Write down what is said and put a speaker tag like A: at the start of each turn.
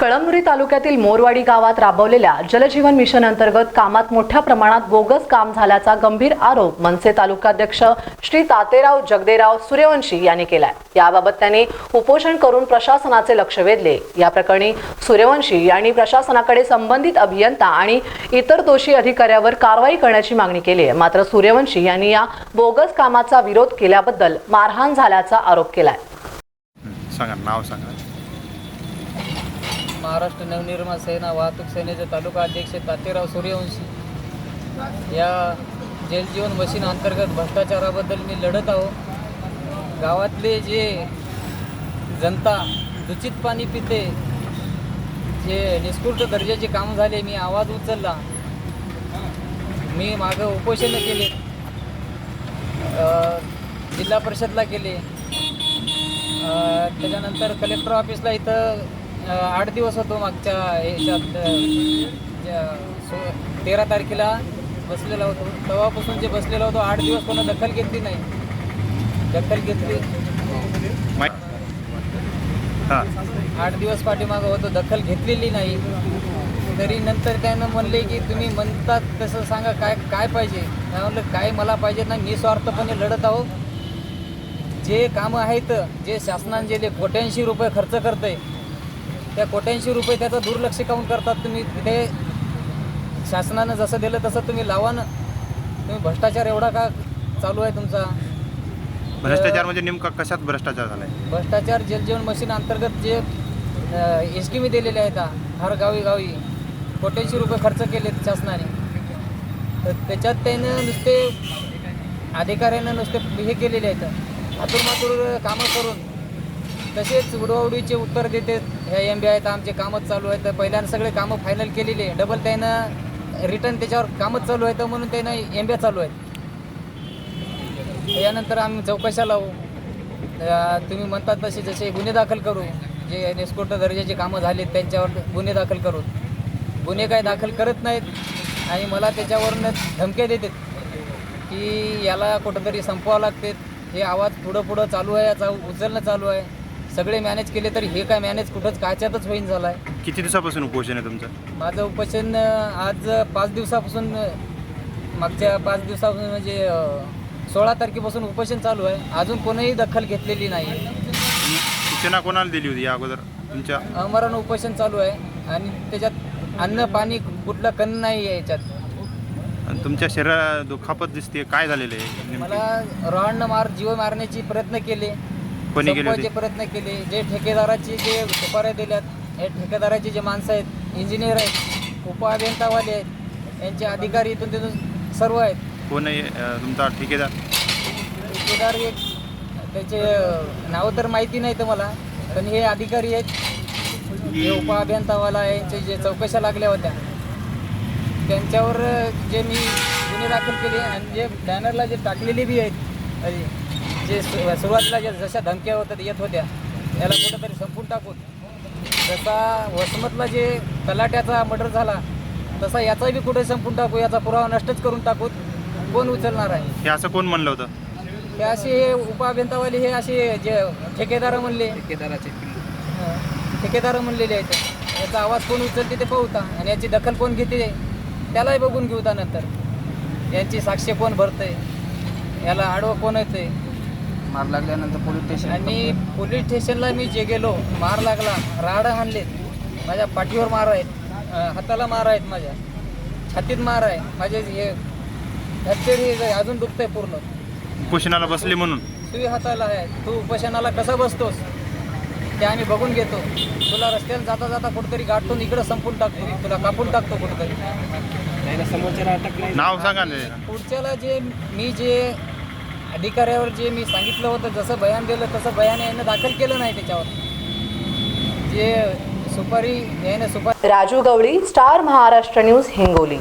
A: कळमनुरी तालुक्यातील मोरवाडी गावात राबवलेल्या जलजीवन मिशन अंतर्गत कामात मोठ्या प्रमाणात बोगस काम झाल्याचा गंभीर आरोप मनसे तालुकाध्यक्ष श्री तातेराव जगदेराव सूर्यवंशी यांनी केलाय. याबाबत त्यांनी उपोषण करून प्रशासनाचे लक्ष वेधले. या प्रकरणी सूर्यवंशी यांनी प्रशासनाकडे संबंधित अभियंता आणि इतर दोषी अधिकाऱ्यावर कारवाई करण्याची मागणी केली आहे मात्र सूर्यवंशी यांनी या बोगस कामाचा विरोध केल्याबद्दल मारहाण झाल्याचा आरोप केलाय.
B: सांगा नाव सांगा.
C: महाराष्ट्र नवनिर्माण सेना वाहतूक सेनेचे तालुका अध्यक्ष तातेराव सूर्यवंशी. या जलजीवन मशीन अंतर्गत भ्रष्टाचाराबद्दल मी लढत आहो. गावातले जे जनता दूषित पाणी पिते जे निष्कृत दर्जाचे काम झाले मी आवाज उचलला. मी मागं उपोषणं केले. जिल्हा परिषदला केले. त्याच्यानंतर कलेक्टर ऑफिसला इथं आठ दिवस होतो मागच्या ह्याच्यात तेरा तारखेला बसलेला होतो. तेव्हापासून जे बसलेला होतो आठ दिवस कोणा दखल घेतली नाही. दखल घेतली.
B: हां.
C: आठ दिवस पाठीमागं होतो दखल घेतलेली नाही. तरी नंतर त्यानं म्हणले की तुम्ही म्हणतात तसं सांगा काय काय पाहिजे? मी म्हणलं काय मला पाहिजे ना निस्वार्थपणे लढत आहो जे कामं आहेत जे शासनाने जे कोट्याऐंशी रुपये खर्च करतंय त्या कोट्याऐंशी रुपये त्याचं दुर्लक्ष काऊन करतात तुम्ही? ते शासनानं जसं दिलं तसं तुम्ही लावा ना. तुम्ही भ्रष्टाचार एवढा का चालू आहे तुमचा?
B: भ्रष्टाचार म्हणजे नेमका कशात भ्रष्टाचार झालाय?
C: भ्रष्टाचार जलजीवन मशीन अंतर्गत जे एस टी मी दिलेले आहेत हर गावी गावी. कोट्याऐंशी रुपये खर्च केलेत शासनाने. तर त्याच्यात त्यानं नुसते अधिकाऱ्यानं नुसते हे केलेले आहेत. मातुर कामं करून तसेच उडवाउडीचे उत्तर देते ह्या एम बी आहेत आमचे कामच चालू आहेत. पहिल्यानं सगळे कामं फायनल केलेले डबल त्यानं रिटर्न त्याच्यावर कामच चालू आहेत म्हणून त्यानं एम बी चालू आहेत. यानंतर आम्ही चौकशा लावू. तुम्ही म्हणतात तसे जसे गुन्हे दाखल करू. जे निष्कृत दर्जाचे कामं झालेत त्यांच्यावर गुन्हे दाखल करू गुन्हे काय दाखल करत नाहीत आणि मला त्याच्यावरूनच धमक्या देतात की याला कुठंतरी संपवावं लागते. हे आवाज पुढं पुढं चालू आहे याचा उचलणं चालू आहे. सगळे मॅनेज केले तरी हे काय मॅनेज कुठंच कायच्यातच होईन झालं आहे
B: किती दिवसापासून उपोषण आहे तुमचं?
C: माझं उपोषण अ, आज पाच दिवसापासून अ, मागच्या पाच दिवसापासून म्हणजे सोळा तारखेपासून उपोषण चालू आहे. अजून कोणीही दखल घेतलेली नाही.
B: सूचना कोणाला दिली होती या अगोदर तुमच्या?
C: अमरण उपोषण चालू आहे आणि त्याच्यात अन्न पाणी कुठलं कण नाही आहे याच्यात.
B: आणि तुमच्या शरीराला दुखापत दिसते काय झालेलं आहे नेमकी?
C: मला रॉडनं मार जीव मारण्याचे प्रयत्न केले.
B: कोणी केले
C: संपवायचे
B: होते.
C: प्रयत्न केले. जे ठेकेदाराचे जे सुपाऱ्या दिल्यात हे ठेकेदाराचे जे माणसं आहेत इंजिनियर आहेत उपअभियंतावाले आहेत. यांचे अधिकारी इथून तिथून सर्व आहेत.
B: कोण आहे अं, तुमचा ठेकेदार?
C: ठेकेदार एक त्याचे अं, नावं तर माहिती नाही तर मला पण हे अधिकारी आहेत. हे उपअभियंतावाला यांचे जे चौकशा लागल्या होत्या. त्यांच्यावर अं, जे मी गुन्हे दाखल केले आणि जे बॅनरला जे टाकलेले बी आहेत अरे, जे सु- सुरुवातीला जे जशा धमक्या होत्या येत होत्या त्याला कुठंतरी संपून टाकून. जसा वसमतला जे तलाट्याचा मर्डर झाला तसा याचा बी कुठे संपून टाकू याचा पुरावा नष्टच करून टाकू कोण उचलणार आहे?
B: हे असं कोण म्हणलं होतं?
C: हे असे हे उपअभियंतावाले हे असे जे ठेकेदार म्हणले.
D: ठेकेदाराचे
C: ठेकेदार म्हणलेले आहेत. याचा आवाज कोण उचलते ते पाहूता आणि याची दखल कोण घेते त्यालाही बघून घेऊता नंतर. यांची साक्ष कोण भरतंय? याला आडवं कोण येतंय?
D: मार लागल्यानंतर पोलीस स्टेशन
C: आणि पोलीस स्टेशनला मी जे गेलो मार लागला राड हाणलेत. माझ्या पाठीवर मार आहेत हाताला मार आहेत माझ्या. छातीत मार आहे. माझे हे फ्रॅक्चर हे अजून दुखतंय पूर्ण.
B: उपोषणाला बसले म्हणून?
C: सुई हाताला आहे. तू उपोषणाला कसा बसतोस? ते आम्ही बघून घेतो. तुला रस्त्याला जाता जाता कुठेतरी गाठून इकडं संपून टाकतो तुला कापून टाकतो कुठेतरी.
D: त्याला समोरच्याला अटक नाही.
B: नाव सांगा
C: पुढच्याला जे मी जे अधिकाऱ्यावर जे मी सांगितलं होतं जसं बयान दिलं तसं बयान यानं दाखल केलं नाही त्याच्यावर. जे सुपारी यानं सुपारी
A: राजू गवळी स्टार महाराष्ट्र न्यूज हिंगोली.